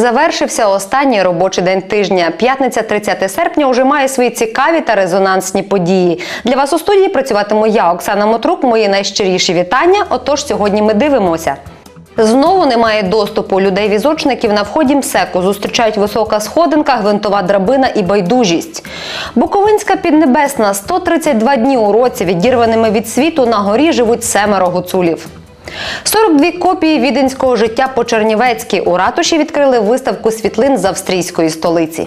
Завершився останній робочий день тижня. П'ятниця 30 серпня уже має свої цікаві та резонансні події. Для вас у студії працюватиму я, Оксана Мотрук. Мої найщиріші вітання. Отож, сьогодні ми дивимося. Знову немає доступу. Людей візочників на вході МСЕКу зустрічають висока сходинка, гвинтова драбина і байдужість. Буковинська піднебесна 132 дні у році відірваними від світу на горі живуть семеро гуцулів. 42 копії віденського життя по Чернівецькій у ратуші відкрили виставку світлин з австрійської столиці.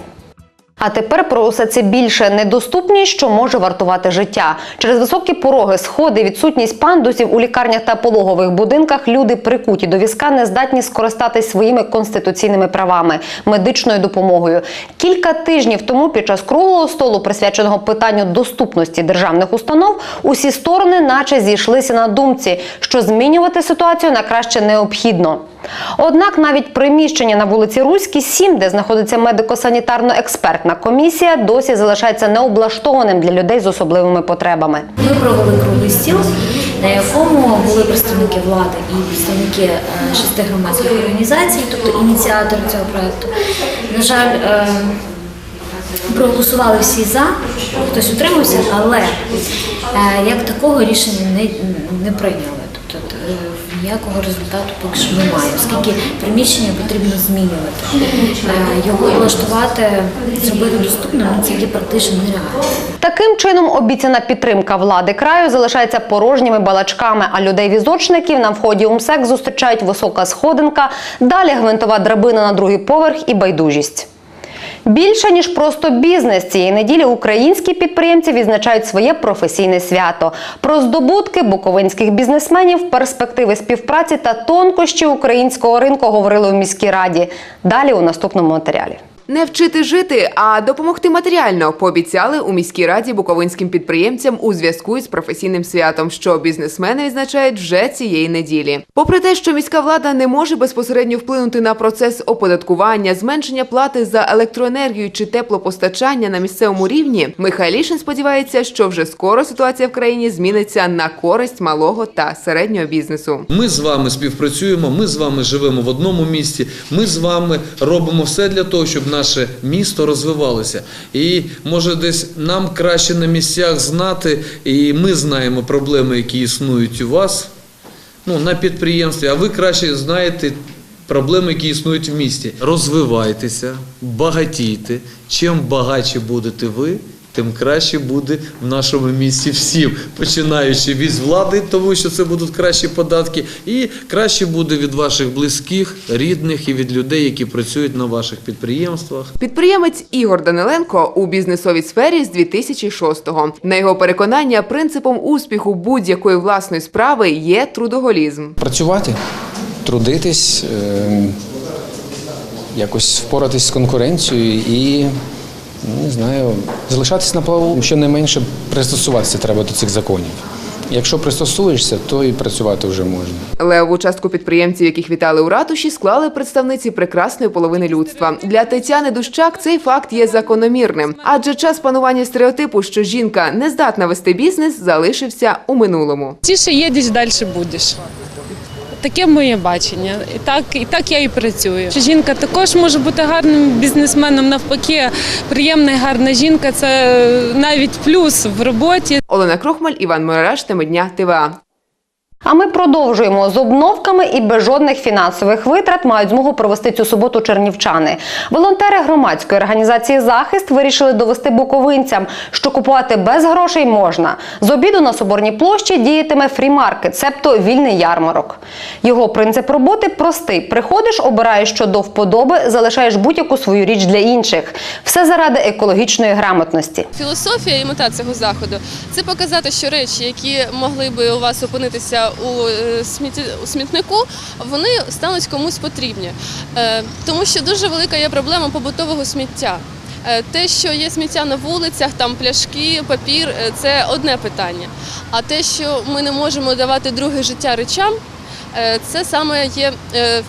А тепер про усе це більше недоступність, що може вартувати життя. Через високі пороги, сходи, відсутність пандусів у лікарнях та пологових будинках люди прикуті до візка не здатні скористатись своїми конституційними правами, медичною допомогою. Кілька тижнів тому, під час круглого столу, присвяченого питанню доступності державних установ, усі сторони, наче зійшлися на думці, що змінювати ситуацію на краще необхідно. Однак навіть приміщення на вулиці Руській, 7, де знаходиться медико-санітарно-експертна комісія, досі залишається необлаштованим для людей з особливими потребами. Ми провели круглий стіл, на якому були представники влади і представники е, шести громадських організацій, тобто ініціатори цього проекту. На жаль, е, проголосували всі за, хтось утримався, але е, як такого рішення не, не прийняли. Ніякого результату поки що немає, оскільки приміщення потрібно змінювати. Е, Його влаштувати, зробити доступним це є практично нереально. Таким чином, обіцяна підтримка влади краю залишається порожніми балачками, а людей-візочників на вході у МСЕК зустрічають висока сходинка, далі гвинтова драбина на другий поверх і байдужість. Більше ніж просто бізнес цієї неділі українські підприємці відзначають своє професійне свято. Про здобутки буковинських бізнесменів, перспективи співпраці та тонкощі українського ринку говорили у міській раді. Далі у наступному матеріалі. Не вчити жити, а допомогти матеріально пообіцяли у міській раді буковинським підприємцям у зв'язку із професійним святом, що бізнесмени відзначають вже цієї неділі. Попри те, що міська влада не може безпосередньо вплинути на процес оподаткування, зменшення плати за електроенергію чи теплопостачання на місцевому рівні, Михайлішин сподівається, що вже скоро ситуація в країні зміниться на користь малого та середнього бізнесу. Ми з вами співпрацюємо, ми з вами живемо в одному місті. Ми з вами робимо все для того, щоб наше місто розвивалося. І може десь нам краще на місцях знати, і ми знаємо проблеми, які існують у вас ну, на підприємстві, а ви краще знаєте. Проблеми, які існують в місті. Розвивайтеся, багатійте. Чим багатше будете ви, тим краще буде в нашому місті всім, починаючи від влади, тому що це будуть кращі податки, і краще буде від ваших близьких, рідних і від людей, які працюють на ваших підприємствах. Підприємець Ігор Даниленко у бізнесовій сфері з 2006-го. На його переконання, принципом успіху будь-якої власної справи є трудоголізм. працювати, трудитись, е, якось впоратись з конкуренцією і, не знаю, залишатись на плаву. Щонайменше пристосуватися треба до цих законів. Якщо пристосуєшся, то і працювати вже можна. Левову частку підприємців, яких вітали у ратуші, склали представниці прекрасної половини людства. Для Тетяни Дущак цей факт є закономірним, адже час панування стереотипу, що жінка не здатна вести бізнес, залишився у минулому. Тіше їдеш, далі будеш. Таке моє бачення. І так, і так я і працюю. Що Жінка також може бути гарним бізнесменом. Навпаки, приємна і гарна жінка це навіть плюс в роботі. Олена Крухмаль, Іван Мораш, теми дня ТВА. А ми продовжуємо з обновками і без жодних фінансових витрат мають змогу провести цю суботу чернівчани. Волонтери громадської організації Захист вирішили довести буковинцям, що купувати без грошей можна. З обіду на соборній площі діятиме фрімаркет, себто вільний ярмарок. Його принцип роботи простий: приходиш, обираєш що до вподоби, залишаєш будь-яку свою річ для інших. Все заради екологічної грамотності. Філософія і мета цього заходу це показати, що речі, які могли би у вас опинитися у, е, у смітнику, вони стануть комусь потрібні. Е, Тому що дуже велика є проблема побутового сміття. Е, Те, що є сміття на вулицях, там пляшки, папір це одне питання. А те, що ми не можемо давати друге життя речам, це саме є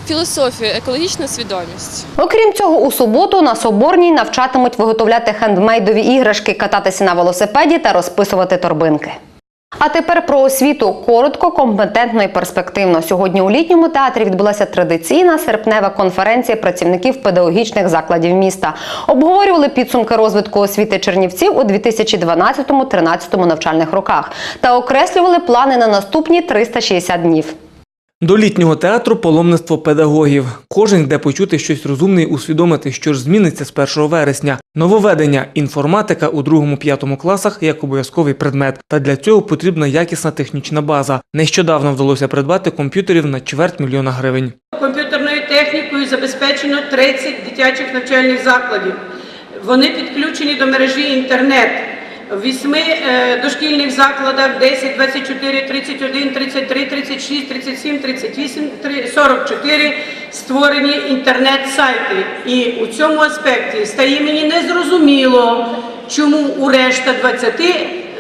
філософія, екологічна свідомість. Окрім цього, у суботу на Соборній навчатимуть виготовляти хендмейдові іграшки, кататися на велосипеді та розписувати торбинки. А тепер про освіту коротко, компетентно і перспективно. Сьогодні у літньому театрі відбулася традиційна серпнева конференція працівників педагогічних закладів міста. Обговорювали підсумки розвитку освіти чернівців у 2012-13 навчальних роках та окреслювали плани на наступні 360 днів. До літнього театру паломництво педагогів. Кожен йде почути щось розумне і усвідомити, що ж зміниться з 1 вересня. Нововведення інформатика у другому-п'ятому класах як обов'язковий предмет. Та для цього потрібна якісна технічна база. Нещодавно вдалося придбати комп'ютерів на чверть мільйона гривень. Комп'ютерною технікою забезпечено 30 дитячих навчальних закладів. Вони підключені до мережі інтернет. В вісьми е, дошкільних закладах 10, 24, 31, 33, 36, 37, 38, три- 44 створені інтернет-сайти. І у цьому аспекті стає мені незрозуміло, чому у решта 20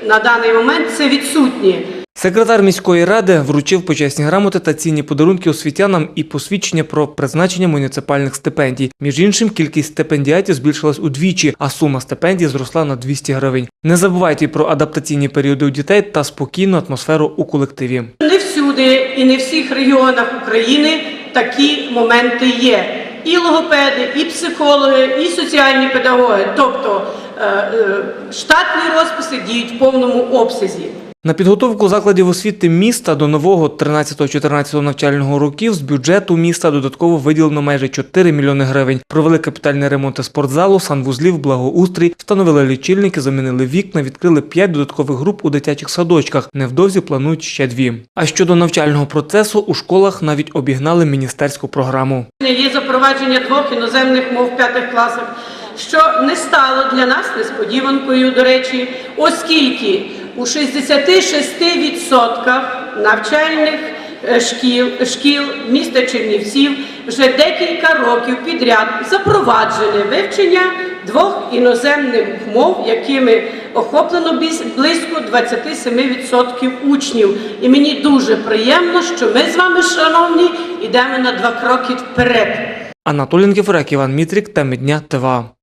на даний момент це відсутні. Секретар міської ради вручив почесні грамоти та цінні подарунки освітянам і посвідчення про призначення муніципальних стипендій. Між іншим, кількість стипендіатів збільшилась удвічі, а сума стипендій зросла на 200 гривень. Не забувайте про адаптаційні періоди у дітей та спокійну атмосферу у колективі. Не всюди і не в всіх регіонах України такі моменти є. І логопеди, і психологи, і соціальні педагоги. Тобто е, е, штатні розписи діють в повному обсязі. На підготовку закладів освіти міста до нового 13-14 навчального років з бюджету міста додатково виділено майже 4 мільйони гривень. Провели капітальний ремонт спортзалу, санвузлів, благоустрій, встановили лічильники, замінили вікна, відкрили 5 додаткових груп у дитячих садочках. Невдовзі планують ще дві. А щодо навчального процесу у школах навіть обігнали міністерську програму. Є запровадження двох іноземних мов в п'ятих класах, що не стало для нас несподіванкою, до речі, оскільки у 66% навчальних е, шкіл, шкіл міста Чернівців вже декілька років підряд запроваджене вивчення двох іноземних мов, якими охоплено близько 27% учнів. І мені дуже приємно, що ми з вами, шановні, йдемо на два кроки вперед. Анатолій Нкіфорек, Іван Мітрік, теми дня ТВА.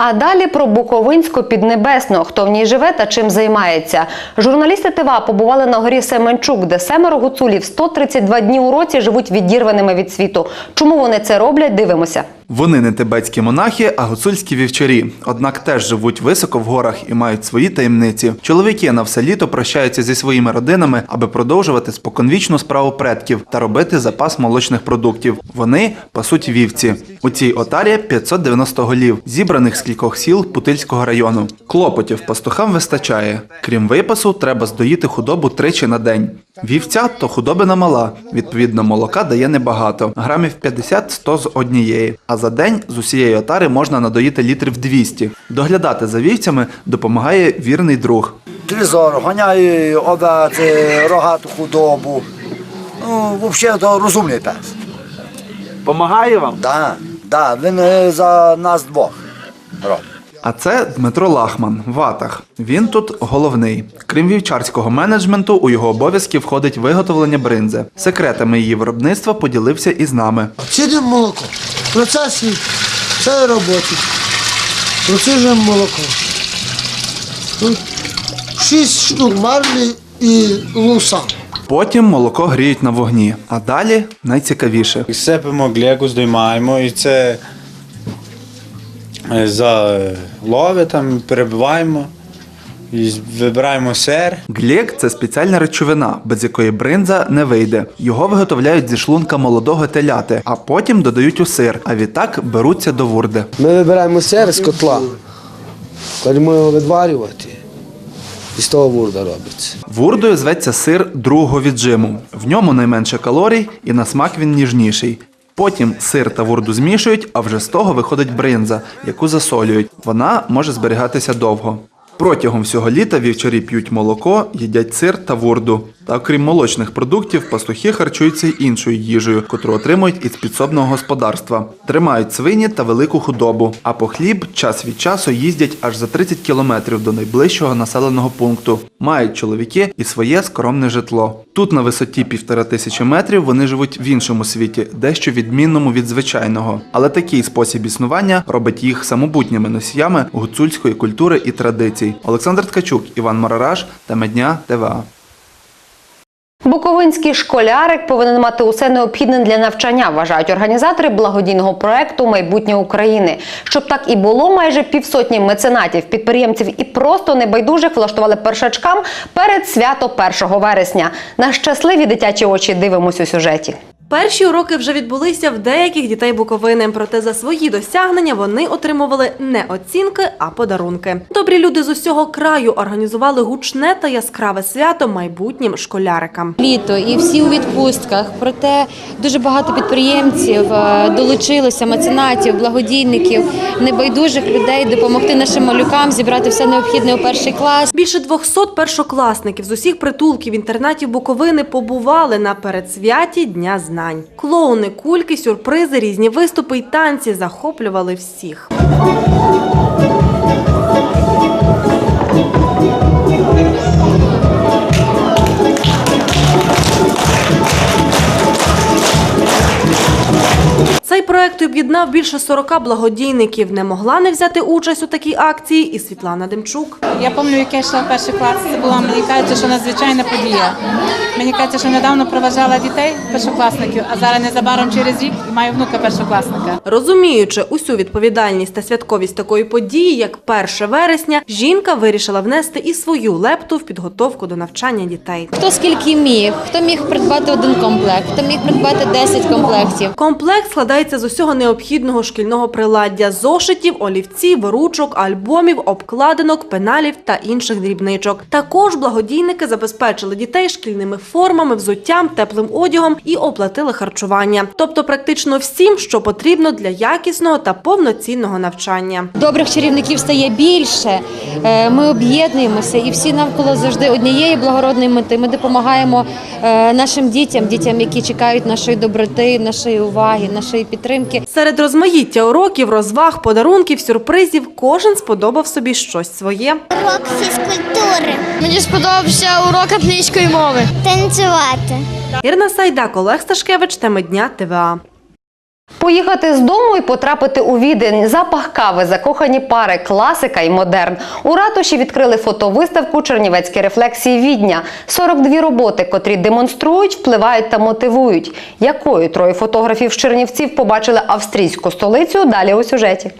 А далі про Буковинську піднебесну, хто в ній живе та чим займається. Журналісти ТВА побували на горі Семенчук, де семеро гуцулів 132 дні у році живуть відірваними від світу. Чому вони це роблять? Дивимося. Вони не тибетські монахи, а гуцульські вівчарі. Однак теж живуть високо в горах і мають свої таємниці. Чоловіки на все літо прощаються зі своїми родинами, аби продовжувати споконвічну справу предків та робити запас молочних продуктів. Вони пасуть вівці. У цій отарі 590 голів, зібраних з кількох сіл Путильського району. Клопотів пастухам вистачає. Крім випасу, треба здоїти худобу тричі на день. Вівця то худобина мала. Відповідно, молока дає небагато, грамів 50-100 з однієї. А за день з усієї отари можна надоїти літрів 200. Доглядати за вівцями допомагає вірний друг. Тризор, ганяє овець, рогату худобу. Ну, взагалі, то розумний пес. Помагає вам? Так, да, він е, за нас двох робить. А це Дмитро Лахман, Ватах. Він тут головний. Крім вівчарського менеджменту, у його обов'язки входить виготовлення бринзи. Секретами її виробництва поділився і з нами. Цідимо молоко. В процесі це робочі. Процежуємо молоко. Тут шість штук марлі і луса. Потім молоко гріють на вогні. А далі найцікавіше. Сипемо глеку, здоймаємо і це за лови там перебиваємо і вибираємо сир. Глєк це спеціальна речовина, без якої бринза не вийде. Його виготовляють зі шлунка молодого теляти, а потім додають у сир, а відтак беруться до вурди. Ми вибираємо сир з котла. Ходимо його відварювати. І з того вурда робиться. Вурдою зветься сир другого віджиму. В ньому найменше калорій і на смак він ніжніший. Потім сир та вурду змішують, а вже з того виходить бринза, яку засолюють. Вона може зберігатися довго. Протягом всього літа вівчарі п'ють молоко, їдять сир та вурду. Та окрім молочних продуктів, пастухи харчуються й іншою їжею, котру отримують із підсобного господарства. Тримають свині та велику худобу. А по хліб час від часу їздять аж за 30 кілометрів до найближчого населеного пункту. Мають чоловіки і своє скромне житло. Тут на висоті півтора тисячі метрів вони живуть в іншому світі, дещо відмінному від звичайного. Але такий спосіб існування робить їх самобутніми носіями гуцульської культури і традицій. Олександр Ткачук, Іван Марараш, тема дня ТВА. Буковинський школярик повинен мати усе необхідне для навчання, вважають організатори благодійного проекту Майбутнє України. Щоб так і було, майже півсотні меценатів, підприємців і просто небайдужих влаштували першачкам перед свято 1 вересня. На щасливі дитячі очі дивимось у сюжеті. Перші уроки вже відбулися в деяких дітей Буковини, проте за свої досягнення вони отримували не оцінки, а подарунки. Добрі люди з усього краю організували гучне та яскраве свято майбутнім школярикам. літо і всі у відпустках. Проте дуже багато підприємців е, долучилося, меценатів, благодійників, небайдужих людей допомогти нашим малюкам зібрати все необхідне у перший клас. Більше 200 першокласників з усіх притулків інтернатів Буковини побували на передсвяті Дня знань. Клоуни, кульки, сюрпризи, різні виступи й танці захоплювали всіх. Цей проект об'єднав більше 40 благодійників. Не могла не взяти участь у такій акції і Світлана Демчук. Я пам'ятаю, як я йшла в перший клас. Це була мені кажеться, що надзвичайна подія. Мені кажеться, що недавно проважала дітей першокласників, а зараз незабаром через рік маю внука першокласника. Розуміючи усю відповідальність та святковість такої події, як 1 вересня, жінка вирішила внести і свою лепту в підготовку до навчання дітей. Хто скільки міг, хто міг придбати один комплект, хто міг придбати 10 комплектів. Комплект складається з усього необхідного шкільного приладдя: зошитів, олівців, ручок, альбомів, обкладинок, пеналів та інших дрібничок. Також благодійники забезпечили дітей шкільними формами, взуттям, теплим одягом і оплатили харчування. Тобто, практично всім, що потрібно для якісного та повноцінного навчання. Добрих чарівників стає більше. Е, Ми об'єднуємося і всі навколо завжди однієї благородної мети. Ми допомагаємо е, нашим дітям, дітям, які чекають нашої доброти, нашої уваги, нашої підтримки. Серед розмаїття уроків, розваг, подарунків, сюрпризів кожен сподобав собі щось своє. Урок фізкультури. Мені сподобався урок англійської мови. Танцювати. Ірина Сайдак, Олег Сташкевич, теми дня ТВА. Поїхати з дому і потрапити у відень. Запах кави, закохані пари, класика і модерн. У ратуші відкрили фотовиставку Чернівецькі рефлексії Відня. 42 роботи, котрі демонструють, впливають та мотивують. Якою троє фотографів з Чернівців побачили австрійську столицю? Далі у сюжеті.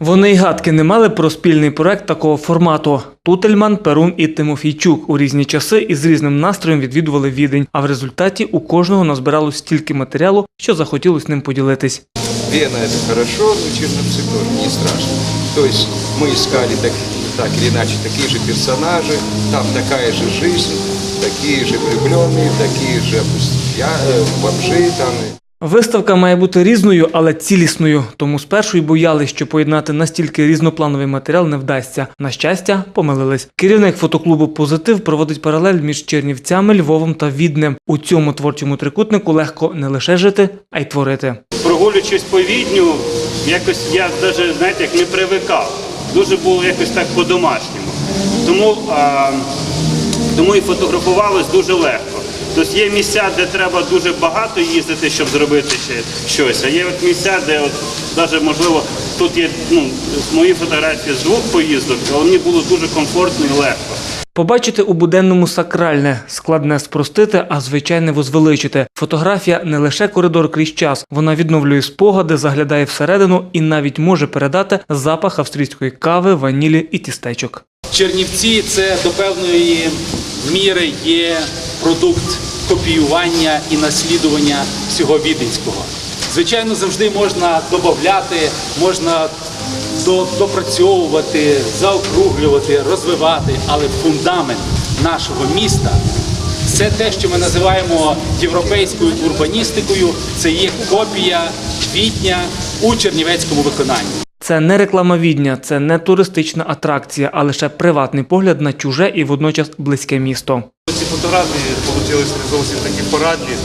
Вони й гадки не мали про спільний проект такого формату. Тутельман, Перун і Тимофійчук у різні часи і з різним настроєм відвідували відень. А в результаті у кожного назбиралось стільки матеріалу, що захотілось ним поділитись. Вена это хорошо, но Черновцы тоже не страшно. То есть мы искали так, так или иначе такие же персонажи, там такая же жизнь, такие же влюбленные, такие же опустя, э, бомжи там. Виставка має бути різною, але цілісною. Тому спершу й боялись, що поєднати настільки різноплановий матеріал не вдасться. На щастя, помилились. Керівник фотоклубу Позитив проводить паралель між Чернівцями, Львовом та Віднем. У цьому творчому трикутнику легко не лише жити, а й творити. прогулюючись по відню, якось я навіть знаєте, як не привикав. Дуже було якось так по-домашньому. Тому, а, тому і фотографувалось дуже легко. Тобто є місця, де треба дуже багато їздити, щоб зробити ще щось. А є от місця, де от навіть можливо тут є ну, мої фотографії з двох поїздок, але мені було дуже комфортно і легко. Побачити у буденному сакральне, складне спростити, а звичайне возвеличити. Фотографія не лише коридор крізь час, вона відновлює спогади, заглядає всередину і навіть може передати запах австрійської кави, ванілі і тістечок. Чернівці це до певної міри є продукт копіювання і наслідування всього віденського. Звичайно, завжди можна додати, можна допрацьовувати, заокруглювати, розвивати, але фундамент нашого міста це те, що ми називаємо європейською урбаністикою. Це є копія відня у чернівецькому виконанні. Це не реклама відня, це не туристична атракція, а лише приватний погляд на чуже і водночас близьке місто. Фотографії вийшли не зовсім такі парадні,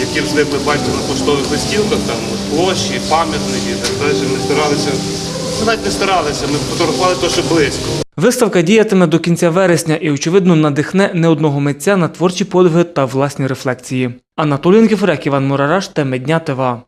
які ви звикли бачити на поштових листівках, там площі, пам'ятники так далі. Ми старалися, ми навіть не старалися, ми фотографували те, близько. Виставка діятиме до кінця вересня і, очевидно, надихне не одного митця на творчі подвиги та власні рефлексії. Анатолій Нкіфрек, Іван Мурараш, теми дня ТВА.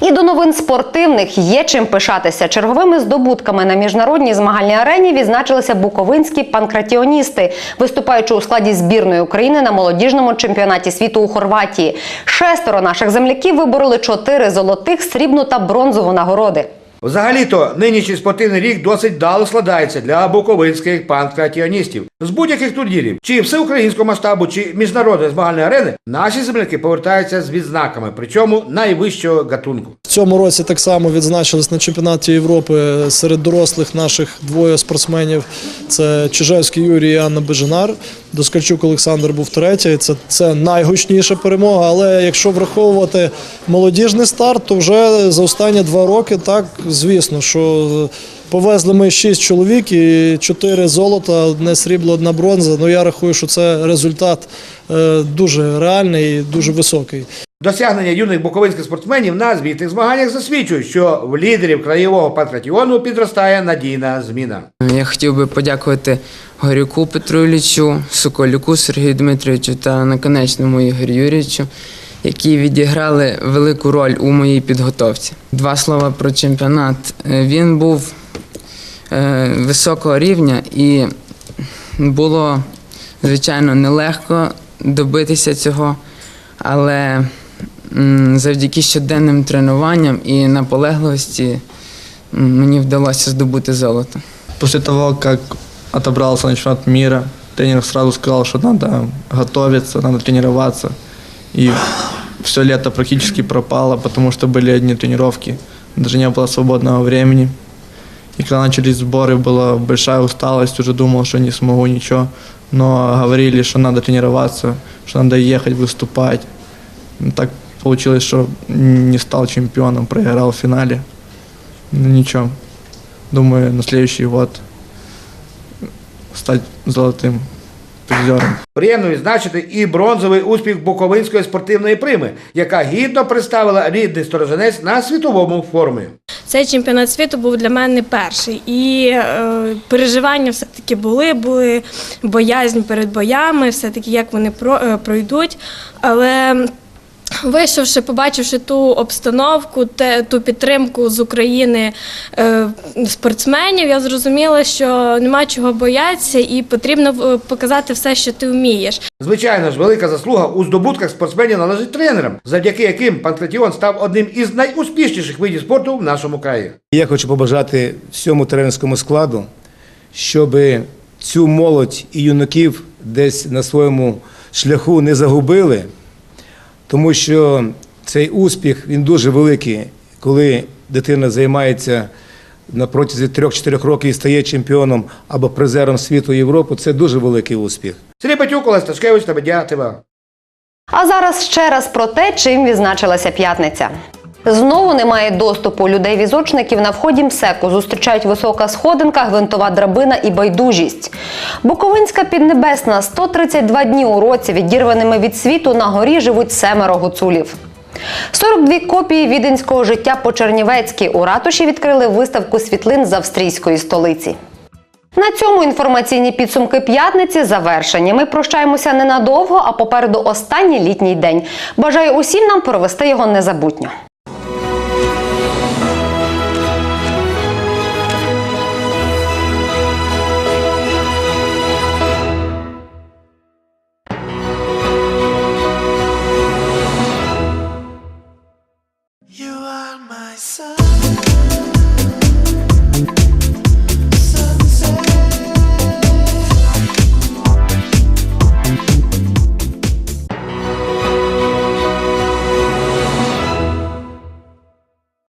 І до новин спортивних є чим пишатися. Черговими здобутками на міжнародній змагальній арені відзначилися буковинські панкратіоністи, виступаючи у складі збірної України на молодіжному чемпіонаті світу у Хорватії. Шестеро наших земляків вибороли чотири золотих, срібну та бронзову нагороди. Взагалі-то нинішній спортивний рік досить дало складається для буковинських панкратіоністів. З будь-яких турнірів, чи всеукраїнського масштабу, чи міжнародної змагальної арени, наші земляки повертаються з відзнаками, причому найвищого гатунку. Цьому році так само відзначились на чемпіонаті Європи серед дорослих наших двоє спортсменів. Це Чижевський Юрій і Анна Бежинар. Доскальчук Олександр був третій. Це, це найгучніша перемога. Але якщо враховувати молодіжний старт, то вже за останні два роки, так звісно, що повезли ми шість чоловік і чотири золота, одне срібло, одна бронза. Ну я рахую, що це результат е, дуже реальний і дуже високий. Досягнення юних буковинських спортсменів на звітних змаганнях засвідчують, що в лідерів краєвого панкратіону підростає надійна зміна. Я хотів би подякувати Горюку Петру Іллічу, Соколюку Сергію Дмитровичу та наконечному Ігорю Юрійовичу, які відіграли велику роль у моїй підготовці. Два слова про чемпіонат. Е, Він був е, високого рівня і було, звичайно, нелегко добитися цього, але завдяки щоденним тренуванням і наполегливості м, мені вдалося здобути золото. После того, как отобрался на чемпионат мира, тренер сразу сказал, что надо готовиться, надо тренироваться. И все лето практически пропало, потому что были одни тренировки, даже не было свободного времени. И когда начались сборы, была большая усталость, уже думал, что не смогу ничего. Но говорили, что надо тренироваться, что надо ехать, выступать. Ну, Так получилось, что не стал чемпионом, проиграл в финале. Ну ничего. Думаю, на следующий год стать золотым призером. Приємно відзначити і бронзовий успіх Буковинської спортивної прими, яка гідно представила рідний сторожинець на світовому форумі. Цей чемпіонат світу був для мене перший. І е, переживання все-таки були, були боязнь перед боями, все-таки як вони про, е, пройдуть. Але вийшовши, побачивши ту обстановку, те, ту підтримку з України е, спортсменів, я зрозуміла, що нема чого боятися і потрібно е, показати все, що ти вмієш. Звичайно ж, велика заслуга у здобутках спортсменів належить тренерам, завдяки яким панкратіон став одним із найуспішніших видів спорту в нашому краї. Я хочу побажати всьому тренерському складу, щоб цю молодь і юнаків десь на своєму шляху не загубили, тому що цей успіх він дуже великий, коли дитина займається на протязі 3-4 років і стає чемпіоном або призером світу Європи. Це дуже великий успіх. Сергій Батюк, Олег Сташкевич та Медіа ТВ. А зараз ще раз про те, чим відзначилася п'ятниця. Знову немає доступу людей-візочників на вході МСЕКу. Зустрічають висока сходинка, гвинтова драбина і байдужість. Буковинська піднебесна 132 дні у році відірваними від світу на горі живуть семеро гуцулів. 42 копії віденського життя по Чернівецьки у ратуші відкрили виставку світлин з австрійської столиці. На цьому інформаційні підсумки п'ятниці завершені. Ми прощаємося ненадовго, а попереду останній літній день. Бажаю усім нам провести його незабутньо.